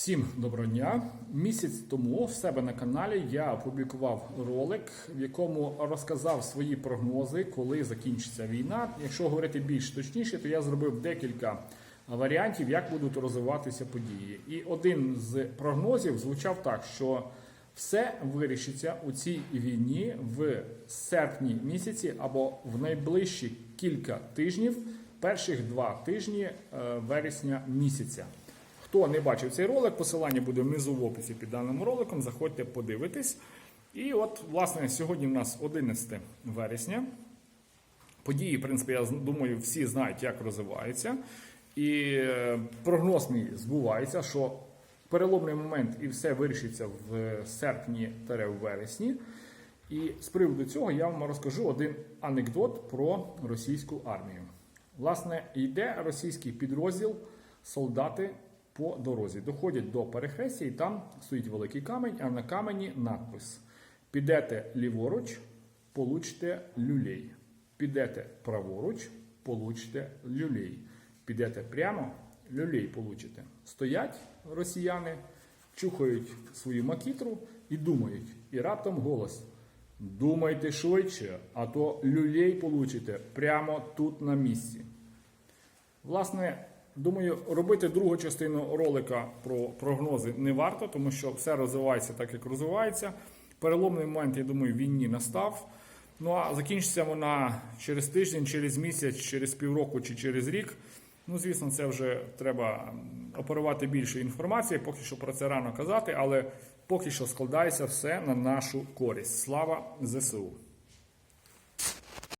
Всім доброго дня. Місяць тому в себе на каналі я опублікував ролик, в якому розказав свої прогнози, коли закінчиться війна. Якщо говорити більш точніше, то я зробив декілька варіантів, як будуть розвиватися події. І один з прогнозів звучав так, що все вирішиться у цій війні в серпні місяці або в найближчі кілька тижнів, перших два тижні е, вересня місяця. Хто не бачив цей ролик, посилання буде внизу в описі під даним роликом. Заходьте, подивитись. І от, власне, сьогодні в нас 11 вересня. Події, в принципі, я думаю, всі знають, як розвиваються. І е, прогноз мій збувається, що переломний момент і все вирішиться в серпні та в вересні. І з приводу цього я вам розкажу один анекдот про російську армію. Власне, йде російський підрозділ, солдати по дорозі. Доходять до перехрестя, і там стоїть великий камінь, а на камені надпис: Підете ліворуч, получите люлей. Підете праворуч, получите люлей. Підете прямо, люлей получите. Стоять росіяни, чухають свою макітру і думають. І раптом голос. Думайте швидше, а то люлей получите прямо тут на місці. Власне, думаю, робити другу частину ролика про прогнози не варто, тому що все розвивається так, як розвивається. Переломний момент, я думаю, війні настав. Ну а закінчиться вона через тиждень, через місяць, через півроку чи через рік. Ну, звісно, це вже треба оперувати більше інформації. Поки що про це рано казати, але поки що складається все на нашу користь. Слава ЗСУ!